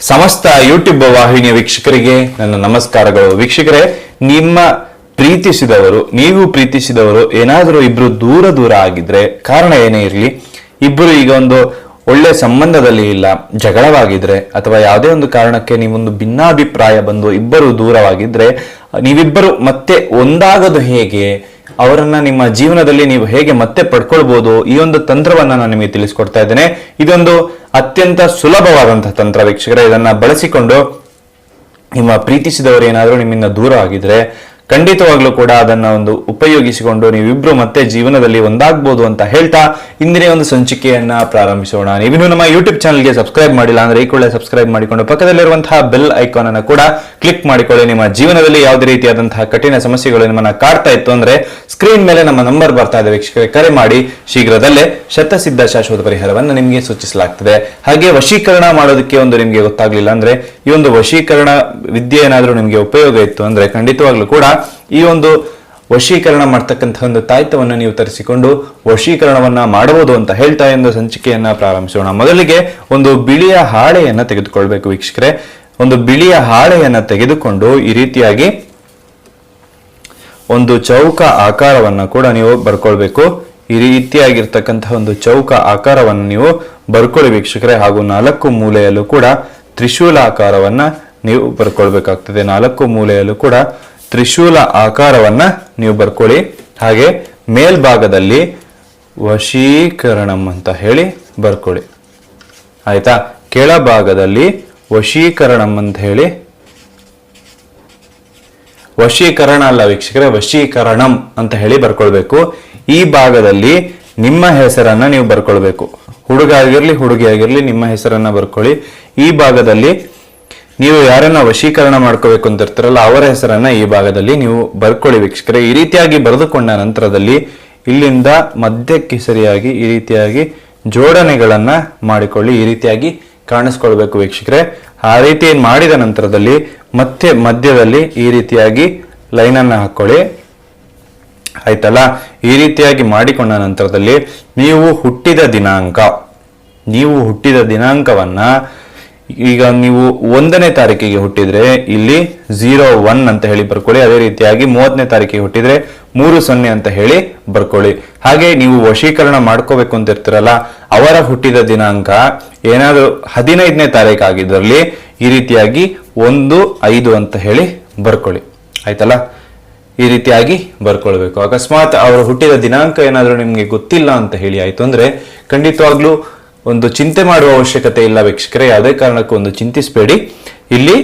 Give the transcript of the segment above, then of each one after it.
ಸಮಸ್ತ ಯೂಟ್ಯೂಬ್ ವಾಹಿನಿಯ ವೀಕ್ಷಕರಿಗೆ ನನ್ನ ನಮಸ್ಕಾರಗಳು. ವೀಕ್ಷಕರೇ, ನಿಮ್ಮ ಪ್ರೀತಿಸಿದವರು, ನೀವು ಪ್ರೀತಿಸಿದವರು ಏನಾದರೂ ಇಬ್ರು ದೂರ ದೂರ ಆಗಿದ್ರೆ ಕಾರಣ ಏನೇ ಇರಲಿ ಇಬ್ಬರು ಈಗ ಒಂದು ಒಳ್ಳೆ ಸಂಬಂಧದಲ್ಲಿ ಇಲ್ಲ, ಜಗಳವಾಗಿದ್ರೆ ಅಥವಾ ಯಾವುದೇ ಒಂದು ಕಾರಣಕ್ಕೆ ನೀವೊಂದು ಭಿನ್ನಾಭಿಪ್ರಾಯ ಬಂದು ಇಬ್ಬರು ದೂರವಾಗಿದ್ರೆ, ನೀವಿಬ್ಬರು ಮತ್ತೆ ಒಂದಾಗದು ಹೇಗೆ ಅವರನ್ನ ನಿಮ್ಮ ಜೀವನದಲ್ಲಿ ನೀವು ಹೇಗೆ ಮತ್ತೆ ಪಡ್ಕೊಳ್ಬಹುದು ಈ ಒಂದು ತಂತ್ರವನ್ನ ನಾನು ನಿಮಗೆ ತಿಳಿಸ್ಕೊಡ್ತಾ ಇದ್ದೇನೆ. ಇದೊಂದು ಅತ್ಯಂತ ಸುಲಭವಾದಂತಹ ತಂತ್ರ ವೀಕ್ಷಕರೇ. ಇದನ್ನ ಬಳಸಿಕೊಂಡು ನಿಮ್ಮ ಪ್ರೀತಿಸಿದವರು ಏನಾದರೂ ನಿಮ್ಮಿಂದ ದೂರ ಆಗಿದ್ರೆ ಖಂಡಿತವಾಗ್ಲೂ ಕೂಡ ಅದನ್ನ ಒಂದು ಉಪಯೋಗಿಸಿಕೊಂಡು ನೀವಿಬ್ರು ಮತ್ತೆ ಜೀವನದಲ್ಲಿ ಒಂದಾಗ್ಬೋದು ಅಂತ ಹೇಳ್ತಾ ಇಂದಿನ ಒಂದು ಸಂಚಿಕೆಯನ್ನ ಪ್ರಾರಂಭಿಸೋಣ. ನೀವಿನ್ನು ನಮ್ಮ ಯೂಟ್ಯೂಬ್ ಚಾನಲ್ಗೆ ಸಬ್ಸ್ಕ್ರೈಬ್ ಮಾಡಿಲ್ಲ ಅಂದ್ರೆ ಈ ಕೂಡಲೇ ಸಬ್ಸ್ಕ್ರೈಬ್ ಮಾಡಿಕೊಂಡು ಪಕ್ಕದಲ್ಲಿರುವಂತಹ ಬೆಲ್ ಐಕಾನ್ ಅನ್ನು ಕೂಡ ಕ್ಲಿಕ್ ಮಾಡಿಕೊಳ್ಳಿ. ನಿಮ್ಮ ಜೀವನದಲ್ಲಿ ಯಾವುದೇ ರೀತಿಯಾದಂತಹ ಕಠಿಣ ಸಮಸ್ಯೆಗಳು ನಿಮ್ಮನ್ನ ಕಾಡ್ತಾ ಇತ್ತು ಅಂದ್ರೆ ಸ್ಕ್ರೀನ್ ಮೇಲೆ ನಮ್ಮ ನಂಬರ್ ಬರ್ತಾ ಇದೆ. ವೀಕ್ಷಕರೇ, ಕರೆ ಮಾಡಿ. ಶೀಘ್ರದಲ್ಲೇ ಶತಸಿದ್ಧ ಶಾಶ್ವತ ಪರಿಹಾರವನ್ನು ನಿಮಗೆ ಸೂಚಿಸಲಾಗ್ತದೆ. ಹಾಗೆ ವಶೀಕರಣ ಮಾಡೋದಕ್ಕೆ ಒಂದು ನಿಮಗೆ ಗೊತ್ತಾಗ್ಲಿಲ್ಲ ಅಂದ್ರೆ ಈ ಒಂದು ವಶೀಕರಣ ವಿದ್ಯೆ ಏನಾದರೂ ನಿಮಗೆ ಉಪಯೋಗ ಇತ್ತು ಅಂದ್ರೆ ಖಂಡಿತವಾಗ್ಲೂ ಕೂಡ ಈ ಒಂದು ವಶೀಕರಣ ಮಾಡ್ತಕ್ಕಂಥ ಒಂದು ತಾಯ್ತವನ್ನು ನೀವು ತರಿಸಿಕೊಂಡು ವಶೀಕರಣವನ್ನ ಮಾಡಬಹುದು ಅಂತ ಹೇಳ್ತಾ ಎಂದು ಸಂಚಿಕೆಯನ್ನ ಪ್ರಾರಂಭಿಸೋಣ. ಮೊದಲಿಗೆ ಒಂದು ಬಿಳಿಯ ಹಾಳೆಯನ್ನ ತೆಗೆದುಕೊಳ್ಬೇಕು ವೀಕ್ಷಕರೇ. ಒಂದು ಬಿಳಿಯ ಹಾಳೆಯನ್ನ ತೆಗೆದುಕೊಂಡು ಈ ರೀತಿಯಾಗಿ ಒಂದು ಚೌಕ ಆಕಾರವನ್ನ ಕೂಡ ನೀವು ಬರ್ಕೊಳ್ಬೇಕು. ಈ ರೀತಿಯಾಗಿರ್ತಕ್ಕಂತಹ ಒಂದು ಚೌಕ ಆಕಾರವನ್ನು ನೀವು ಬರ್ಕೊಳ್ಳಿ ವೀಕ್ಷಕರೇ. ಹಾಗೂ ನಾಲ್ಕು ಮೂಲೆಯಲ್ಲೂ ಕೂಡ ತ್ರಿಶೂಲ ಆಕಾರವನ್ನ ನೀವು ಬರ್ಕೊಳ್ಬೇಕಾಗ್ತದೆ. ನಾಲ್ಕು ಮೂಲೆಯಲ್ಲೂ ಕೂಡ ತ್ರಿಶೂಲ ಆಕಾರವನ್ನ ನೀವು ಬರ್ಕೊಳ್ಳಿ. ಹಾಗೆ ಮೇಲ್ಭಾಗದಲ್ಲಿ ವಶೀಕರಣಂ ಅಂತ ಹೇಳಿ ಬರ್ಕೊಳ್ಳಿ. ಆಯ್ತಾ? ಕೆಳಭಾಗದಲ್ಲಿ ವಶೀಕರಣಂ ಅಂತ ಹೇಳಿ. ವಶೀಕರಣ ಅಲ್ಲ ವೀಕ್ಷಕರೇ, ವಶೀಕರಣಂ ಅಂತ ಹೇಳಿ ಬರ್ಕೊಳ್ಬೇಕು. ಈ ಭಾಗದಲ್ಲಿ ನಿಮ್ಮ ಹೆಸರನ್ನ ನೀವು ಬರ್ಕೊಳ್ಬೇಕು. ಹುಡುಗ ಆಗಿರ್ಲಿ, ಹುಡುಗಿ ಆಗಿರ್ಲಿ, ನಿಮ್ಮ ಹೆಸರನ್ನ ಬರ್ಕೊಳ್ಳಿ. ಈ ಭಾಗದಲ್ಲಿ ನೀವು ಯಾರನ್ನ ವಶೀಕರಣ ಮಾಡ್ಕೋಬೇಕು ಅಂತ ಇರ್ತಾರಲ್ಲ, ಅವರ ಹೆಸರನ್ನ ಈ ಭಾಗದಲ್ಲಿ ನೀವು ಬರ್ಕೊಳ್ಳಿ ವೀಕ್ಷಕರೆ. ಈ ರೀತಿಯಾಗಿ ಬರೆದುಕೊಂಡ ನಂತರದಲ್ಲಿ ಇಲ್ಲಿಂದ ಮಧ್ಯಕ್ಕೆ ಸರಿಯಾಗಿ ಈ ರೀತಿಯಾಗಿ ಜೋಡಣೆಗಳನ್ನ ಮಾಡಿಕೊಳ್ಳಿ, ಈ ರೀತಿಯಾಗಿ ಕಾಣಿಸ್ಕೊಳ್ಬೇಕು ವೀಕ್ಷಕರೆ. ಆ ರೀತಿ ಮಾಡಿದ ನಂತರದಲ್ಲಿ ಮತ್ತೆ ಮಧ್ಯದಲ್ಲಿ ಈ ರೀತಿಯಾಗಿ ಲೈನ್ ಅನ್ನ ಹಾಕೊಳ್ಳಿ. ಆಯ್ತಲ್ಲ? ಈ ರೀತಿಯಾಗಿ ಮಾಡಿಕೊಂಡ ನಂತರದಲ್ಲಿ ನೀವು ಹುಟ್ಟಿದ ದಿನಾಂಕ, ನೀವು ಹುಟ್ಟಿದ ದಿನಾಂಕವನ್ನ ಈಗ ನೀವು ಒಂದನೇ ತಾರೀಕಿಗೆ ಹುಟ್ಟಿದ್ರೆ ಇಲ್ಲಿ ಝೀರೋ ಒನ್ ಅಂತ ಹೇಳಿ ಬರ್ಕೊಳ್ಳಿ. ಅದೇ ರೀತಿಯಾಗಿ ಮೂವತ್ತನೇ ತಾರೀಕಿಗೆ ಹುಟ್ಟಿದ್ರೆ ಮೂರು ಸೊನ್ನೆ ಅಂತ ಹೇಳಿ ಬರ್ಕೊಳ್ಳಿ. ಹಾಗೆ ನೀವು ವಶೀಕರಣ ಮಾಡ್ಕೋಬೇಕು ಅಂತ ಇರ್ತಿರಲ್ಲ, ಅವರ ಹುಟ್ಟಿದ ದಿನಾಂಕ ಏನಾದರೂ ಹದಿನೈದನೇ ತಾರೀಕು ಆಗಿದ್ರಲ್ಲಿ ಈ ರೀತಿಯಾಗಿ ಒಂದು, ಐದು ಅಂತ ಹೇಳಿ ಬರ್ಕೊಳ್ಳಿ. ಆಯ್ತಲ್ಲ? ಈ ರೀತಿಯಾಗಿ ಬರ್ಕೊಳ್ಬೇಕು. ಅಕಸ್ಮಾತ್ ಅವರು ಹುಟ್ಟಿದ ದಿನಾಂಕ ಏನಾದರೂ ನಿಮಗೆ ಗೊತ್ತಿಲ್ಲ ಅಂತ ಹೇಳಿ ಆಯ್ತು ಅಂದ್ರೆ ಖಂಡಿತವಾಗ್ಲೂ ಒಂದು ಚಿಂತೆ ಮಾಡುವ ಅವಶ್ಯಕತೆ ಇಲ್ಲ ವೀಕ್ಷಕರೇ, ಯಾವುದೇ ಕಾರಣಕ್ಕೂ ಒಂದು ಚಿಂತಿಸಬೇಡಿ. ಇಲ್ಲಿ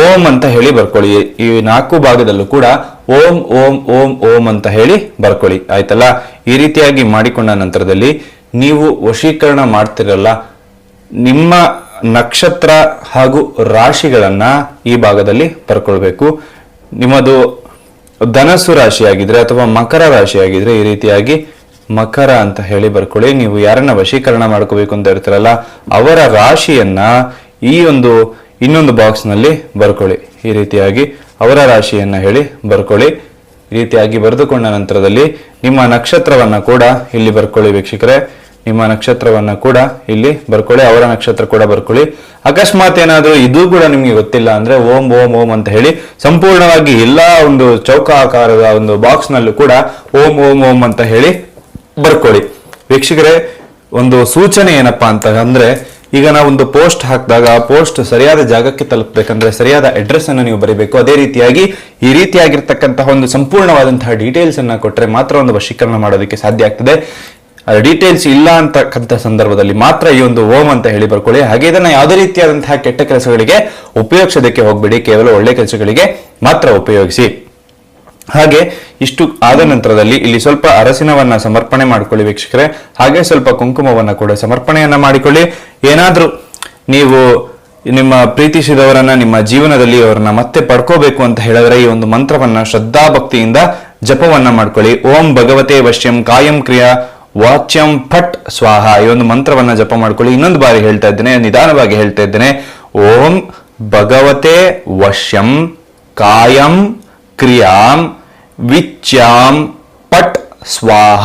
ಓಂ ಅಂತ ಹೇಳಿ ಬರ್ಕೊಳ್ಳಿ. ಈ ನಾಲ್ಕು ಭಾಗದಲ್ಲೂ ಕೂಡ ಓಂ ಓಂ ಓಂ ಓಂ ಅಂತ ಹೇಳಿ ಬರ್ಕೊಳ್ಳಿ. ಆಯ್ತಲ್ಲ? ಈ ರೀತಿಯಾಗಿ ಮಾಡಿಕೊಂಡ ನಂತರದಲ್ಲಿ ನೀವು ವಶೀಕರಣ ಮಾಡ್ತಿರಲ್ಲ, ನಿಮ್ಮ ನಕ್ಷತ್ರ ಹಾಗೂ ರಾಶಿಗಳನ್ನ ಈ ಭಾಗದಲ್ಲಿ ಬರ್ಕೊಳ್ಬೇಕು. ನಿಮ್ಮದು ಧನಸ್ಸು ರಾಶಿಯಾಗಿದ್ರೆ ಅಥವಾ ಮಕರ ರಾಶಿಯಾಗಿದ್ರೆ ಈ ರೀತಿಯಾಗಿ ಮಕರ ಅಂತ ಹೇಳಿ ಬರ್ಕೊಳ್ಳಿ. ನೀವು ಯಾರನ್ನ ವಶೀಕರಣ ಮಾಡ್ಕೋಬೇಕು ಅಂತ ಇರ್ತೀರಲ್ಲ ಅವರ ರಾಶಿಯನ್ನ ಈ ಒಂದು ಇನ್ನೊಂದು ಬಾಕ್ಸ್ನಲ್ಲಿ ಬರ್ಕೊಳ್ಳಿ. ಈ ರೀತಿಯಾಗಿ ಅವರ ರಾಶಿಯನ್ನ ಹೇಳಿ ಬರ್ಕೊಳ್ಳಿ. ಈ ರೀತಿಯಾಗಿ ಬರೆದುಕೊಂಡ ನಂತರದಲ್ಲಿ ನಿಮ್ಮ ನಕ್ಷತ್ರವನ್ನ ಕೂಡ ಇಲ್ಲಿ ಬರ್ಕೊಳ್ಳಿ ವೀಕ್ಷಕರೇ. ನಿಮ್ಮ ನಕ್ಷತ್ರವನ್ನ ಕೂಡ ಇಲ್ಲಿ ಬರ್ಕೊಳ್ಳಿ, ಅವರ ನಕ್ಷತ್ರ ಕೂಡ ಬರ್ಕೊಳ್ಳಿ. ಅಕಸ್ಮಾತ್ ಏನಾದರೂ ಇದು ಕೂಡ ನಿಮಗೆ ಗೊತ್ತಿಲ್ಲ ಅಂದ್ರೆ ಓಂ ಓಂ ಓಂ ಅಂತ ಹೇಳಿ ಸಂಪೂರ್ಣವಾಗಿ ಎಲ್ಲಾ ಒಂದು ಚೌಕಾಕಾರದ ಒಂದು ಬಾಕ್ಸ್ ನಲ್ಲೂ ಕೂಡ ಓಂ ಓಂ ಓಂ ಅಂತ ಹೇಳಿ ಬರ್ಕೊಳ್ಳಿ. ವೀಕ್ಷಕರೇ, ಒಂದು ಸೂಚನೆ ಏನಪ್ಪಾ ಅಂತ ಅಂದ್ರೆ, ಈಗ ನಾವು ಒಂದು ಪೋಸ್ಟ್ ಹಾಕಿದಾಗ ಪೋಸ್ಟ್ ಸರಿಯಾದ ಜಾಗಕ್ಕೆ ತಲುಪಬೇಕಂದ್ರೆ, ಸರಿಯಾದ ಅಡ್ರೆಸ್ ಅನ್ನು ನೀವು ಬರೀಬೇಕು. ಅದೇ ರೀತಿಯಾಗಿ ಈ ರೀತಿಯಾಗಿರ್ತಕ್ಕಂತಹ ಒಂದು ಸಂಪೂರ್ಣವಾದಂತಹ ಡೀಟೇಲ್ಸ್ ಅನ್ನ ಕೊಟ್ಟರೆ ಮಾತ್ರ ಒಂದು ವಶೀಕರಣ ಮಾಡೋದಕ್ಕೆ ಸಾಧ್ಯ ಆಗ್ತದೆ. ಡೀಟೇಲ್ಸ್ ಇಲ್ಲ ಅಂತಕ್ಕಂಥ ಸಂದರ್ಭದಲ್ಲಿ ಮಾತ್ರ ಈ ಒಂದು ಓಮ್ ಅಂತ ಹೇಳಿ ಬರ್ಕೊಳ್ಳಿ. ಹಾಗೆ ಇದನ್ನ ಯಾವುದೇ ರೀತಿಯಾದಂತಹ ಕೆಟ್ಟ ಕೆಲಸಗಳಿಗೆ ಉಪಯೋಗಿಸೋದಕ್ಕೆ ಹೋಗ್ಬೇಡಿ. ಕೇವಲ ಒಳ್ಳೆ ಕೆಲಸಗಳಿಗೆ ಮಾತ್ರ ಉಪಯೋಗಿಸಿ. ಹಾಗೆ ಇಷ್ಟು ಆದ ನಂತರದಲ್ಲಿ ಇಲ್ಲಿ ಸ್ವಲ್ಪ ಅರಸಿನವನ್ನ ಸಮರ್ಪಣೆ ಮಾಡಿಕೊಳ್ಳಿ ವೀಕ್ಷಕರೇ. ಹಾಗೆ ಸ್ವಲ್ಪ ಕುಂಕುಮವನ್ನ ಕೂಡ ಸಮರ್ಪಣೆಯನ್ನ ಮಾಡಿಕೊಳ್ಳಿ. ಏನಾದ್ರೂ ನೀವು ನಿಮ್ಮ ಪ್ರೀತಿಸಿದವರನ್ನ, ನಿಮ್ಮ ಜೀವನದಲ್ಲಿ ಅವರನ್ನ ಮತ್ತೆ ಪಡ್ಕೋಬೇಕು ಅಂತ ಹೇಳಿದ್ರೆ ಈ ಒಂದು ಮಂತ್ರವನ್ನ ಶ್ರದ್ಧಾಭಕ್ತಿಯಿಂದ ಜಪವನ್ನ ಮಾಡ್ಕೊಳ್ಳಿ. ಓಂ ಭಗವತೆ ವಶ್ಯಂ ಕಾಯಂ ಕ್ರಿಯಾ ವಾಚ್ಯಂ ಫಟ್ ಸ್ವಾಹ. ಈ ಒಂದು ಮಂತ್ರವನ್ನ ಜಪ ಮಾಡ್ಕೊಳ್ಳಿ. ಇನ್ನೊಂದು ಬಾರಿ ಹೇಳ್ತಾ ಇದ್ದೇನೆ, ನಿಧಾನವಾಗಿ ಹೇಳ್ತಾ ಇದ್ದೇನೆ. ಓಂ ಭಗವತೆ ವಶ್ಯಂ ಕಾಯಂ ಕ್ರಿಯಾಂ ವಿಚ್ಯಾಂ ಪಟ್ ಸ್ವಾಹ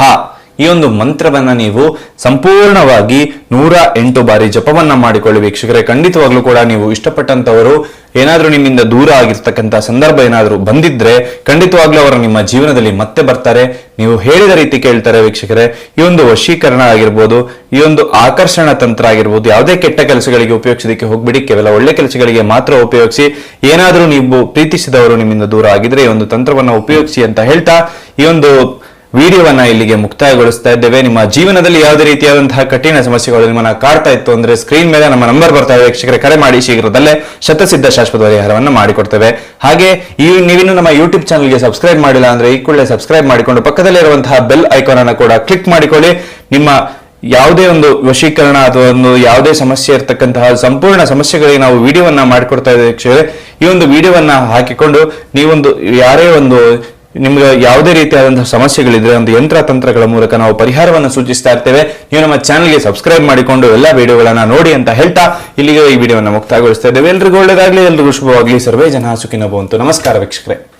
ಈ ಒಂದು ಮಂತ್ರವನ್ನ ನೀವು ಸಂಪೂರ್ಣವಾಗಿ ನೂರ ಎಂಟು ಬಾರಿ ಜಪವನ್ನ ಮಾಡಿಕೊಳ್ಳಿ ವೀಕ್ಷಕರೇ. ಖಂಡಿತವಾಗ್ಲೂ ಕೂಡ ನೀವು ಇಷ್ಟಪಟ್ಟಂತವರು ಏನಾದ್ರೂ ನಿಮ್ಮಿಂದ ದೂರ ಆಗಿರ್ತಕ್ಕಂಥ ಸಂದರ್ಭ ಏನಾದರೂ ಬಂದಿದ್ರೆ ಖಂಡಿತವಾಗ್ಲೂ ಅವರು ನಿಮ್ಮ ಜೀವನದಲ್ಲಿ ಮತ್ತೆ ಬರ್ತಾರೆ. ನೀವು ಹೇಳಿದ ರೀತಿ ಕೇಳ್ತಾರೆ ವೀಕ್ಷಕರೇ. ಈ ಒಂದು ವಶೀಕರಣ ಆಗಿರ್ಬೋದು, ಈ ಒಂದು ಆಕರ್ಷಣ ತಂತ್ರ ಆಗಿರ್ಬೋದು, ಯಾವುದೇ ಕೆಟ್ಟ ಕೆಲಸಗಳಿಗೆ ಉಪಯೋಗಿಸೋದಕ್ಕೆ ಹೋಗ್ಬಿಡಿ, ಕೇವಲ ಒಳ್ಳೆ ಕೆಲಸಗಳಿಗೆ ಮಾತ್ರ ಉಪಯೋಗಿಸಿ, ಏನಾದ್ರೂ ನೀವು ಪ್ರೀತಿಸಿದವರು ನಿಮ್ಮಿಂದ ದೂರ ಆಗಿದ್ರೆ ಈ ಒಂದು ತಂತ್ರವನ್ನ ಉಪಯೋಗಿಸಿ ಅಂತ ಹೇಳ್ತಾ ಈ ಒಂದು ವಿಡಿಯೋವನ್ನ ಇಲ್ಲಿಗೆ ಮುಕ್ತಾಯಗೊಳಿಸ್ತಾ ಇದ್ದೇವೆ. ನಿಮ್ಮ ಜೀವನದಲ್ಲಿ ಯಾವುದೇ ರೀತಿಯಾದಂತಹ ಕಠಿಣ ಸಮಸ್ಯೆಗಳು ನಿಮ್ಮನ್ನ ಕಾಡ್ತಾ ಇತ್ತು ಅಂದ್ರೆ ಸ್ಕ್ರೀನ್ ಮೇಲೆ ನಮ್ಮ ನಂಬರ್ ಬರ್ತಾ ಇದೆ. ವೀಕ್ಷಕರೇ, ಕರೆ ಮಾಡಿ, ಶೀಘ್ರದಲ್ಲೇ ಶತಸಿದ್ಧ ಶಾಶ್ವತ ಪರಿಹಾರವನ್ನು ಮಾಡಿಕೊಡ್ತೇವೆ. ಹಾಗೆ ಈ ನೀವಿನ್ನು ನಮ್ಮ ಯೂಟ್ಯೂಬ್ ಚಾನಲ್ಗೆ ಸಬ್ಸ್ಕ್ರೈಬ್ ಮಾಡಿಲ್ಲ ಅಂದ್ರೆ ಈ ಕೂಡಲೇ ಸಬ್ಸ್ಕ್ರೈಬ್ ಮಾಡಿಕೊಂಡು ಪಕ್ಕದಲ್ಲಿರುವಂತಹ ಬೆಲ್ ಐಕಾನ್ ಅನ್ನು ಕೂಡ ಕ್ಲಿಕ್ ಮಾಡಿಕೊಳ್ಳಿ. ನಿಮ್ಮ ಯಾವುದೇ ಒಂದು ವಶೀಕರಣ ಅಥವಾ ಒಂದು ಯಾವುದೇ ಸಮಸ್ಯೆ ಇರತಕ್ಕಂತಹ ಸಂಪೂರ್ಣ ಸಮಸ್ಯೆಗಳಿಗೆ ನಾವು ವಿಡಿಯೋವನ್ನ ಮಾಡಿಕೊಡ್ತಾ ಇದ್ದೇವೆ ಈ ಒಂದು ವಿಡಿಯೋವನ್ನ ಹಾಕಿಕೊಂಡು ನೀವೊಂದು ಯಾರೇ ಒಂದು ನಿಮ್ಗೆ ಯಾವುದೇ ರೀತಿಯಾದಂತಹ ಸಮಸ್ಯೆಗಳಿದ್ರೆ ಒಂದು ಯಂತ್ರ ತಂತ್ರಗಳ ಮೂಲಕ ನಾವು ಪರಿಹಾರವನ್ನು ಸೂಚಿಸ್ತಾ ಇರ್ತೇವೆ. ನೀವು ನಮ್ಮ ಚಾನಲ್ಗೆ ಸಬ್ಸ್ಕ್ರೈಬ್ ಮಾಡಿಕೊಂಡು ಎಲ್ಲ ವಿಡಿಯೋಗಳನ್ನ ನೋಡಿ ಅಂತ ಹೇಳ್ತಾ ಇಲ್ಲಿಗೆ ಈ ವಿಡಿಯೋವನ್ನು ಮುಕ್ತಾಯಗೊಳಿಸ್ತಾ ಇದ್ದೇವೆ. ಎಲ್ರಿಗೂ ಒಳ್ಳೆಯದಾಗಲಿ ಎಲ್ರಿಗೂ ಶುಭವಾಗಲಿ. ಸರ್ವೇ ಜನ ಸುಖಿನ ಬಂತು ನಮಸ್ಕಾರ ವೀಕ್ಷಕರೇ.